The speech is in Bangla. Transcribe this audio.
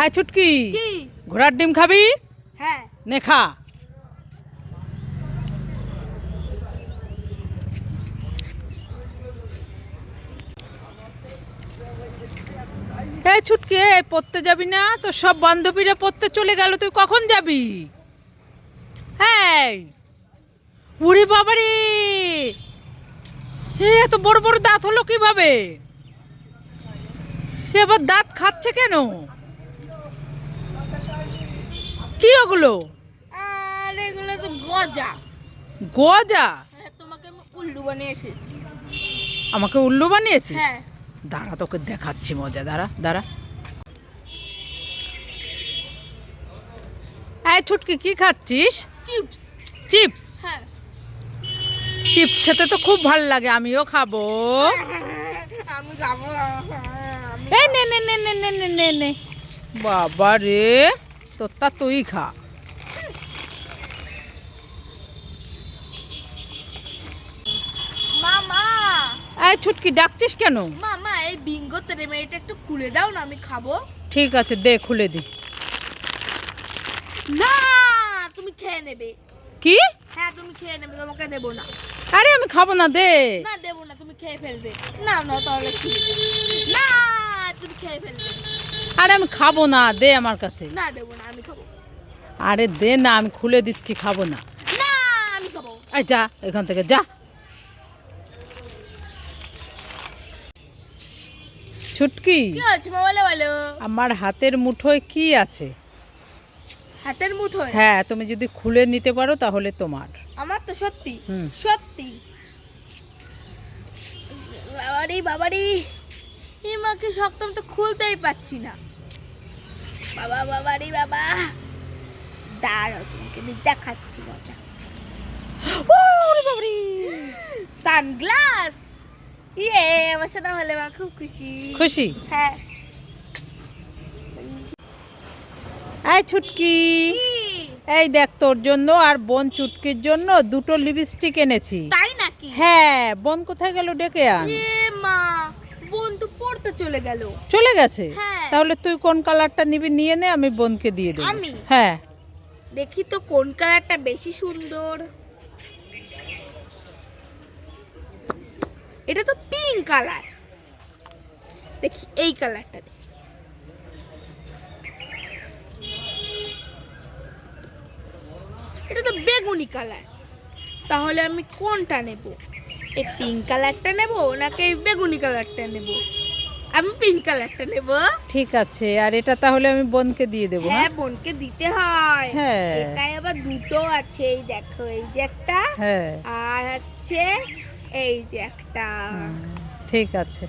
আয় ছুটকি ঘোড়ার ডিম খাবি? হ্যাঁ। নে খা। এই ছুটকি পড়তে যাবি না? তো সব বান্ধবীরা পড়তে চলে গেল তুই কখন যাবি? হ্যাঁ উড়ি বাবারে! এত বড় বড় দাঁত হলো কীভাবে? এবার দাঁত খাচ্ছে কেন? কি ওগুলো? আর এগুলো তো গজা। গজা? হ্যাঁ, তোমাকে আমি উল্লু বানিয়েছি। আমাকে উল্লু বানিয়েছিস? হ্যাঁ। দাঁড়া তোকে দেখাচ্ছি মজা দাঁড়া দাঁড়া। এই ছুটকি কি খাচ্ছিস? চিপস। চিপস? হ্যাঁ। চিপস খেতে তো খুব ভালো লাগে আমিও খাব। আমি খাব হ্যাঁ, এই নে নে নে নে নে নে নে বাবা রে তোরটা তুই খা। এই ছুটকি ডাকছিস কেন? মামা এই বিঙ্গো একটু খুলে দাও না আমি খাব। ঠিক আছে দে খুলে দি। না তুমি খেয়ে নেবে। কি? হ্যাঁ তুমি খেয়ে নেবে তোমাকে দেবো না। আরে আমি খাব না দে। না দেবো না তুমি খেয়ে ফেলবে। না না তাহলে না তুমি খেয়ে ফেলবে। আরে আমি খাব না দে আমার কাছে। না দেবো না আমি খাব। আরে দে না আমি খুলে দিচ্ছি খাব না। না আমি খাব। যা এখান থেকে যা। ছুটকি কি বলো? আমার হাতের মুঠোয় কি আছে? হাতের মুঠোয়? হ্যাঁ তুমি যদি খুলে নিতে পারো তাহলে তোমার। আমার তো সত্যি সত্যি। বাবারি বাবারি। এই মাকে শক্ত আমি তো খুলতেই পাচ্ছি না। বাবা বাবারি বাবা। দাঁড়াও তোমাকে আমি দেখাচ্ছি মজা। সানগ্লাস। ইয়ে আমার হলে মা খুব খুশি। খুশি? হ্যাঁ। এই ছুটকি। এই দেখ তোর জন্য আর বোন চুটকির জন্য দুটো লিপস্টিক এনেছি। তাই নাকি? হ্যাঁ বোন কোথায় গেল ডেকে আন। মা। বোন তো চলে গেল। চলে গেছে? হ্যাঁ। তাহলে তুই কোন কালারটা নিবি নিয়ে নে আমি বোনকে দিয়ে দেবো। আমি? হ্যাঁ। দেখি তো কোন কালারটা বেশি সুন্দর। এটা তো পিঙ্ক কালার দেখি এই কালারটা দেখি। এটা তো বেগুনি কালার। তাহলে আমি কোনটা নেব? এই পিঙ্ক কালারটা নেব নাকি এই বেগুনি কালারটা নেব? আমি পিঙ্ক কালারটা নেব। ঠিক আছে আর এটা তাহলে আমি বোনকে দিয়ে দেবো হ্যাঁ হ্যাঁ? বোনকে দিতে হয়। হ্যাঁ। এটাই আবার দুটো আছে এই দেখো এই যে একটা হ্যাঁ। আর হচ্ছে এই যে একটা। ঠিক আছে।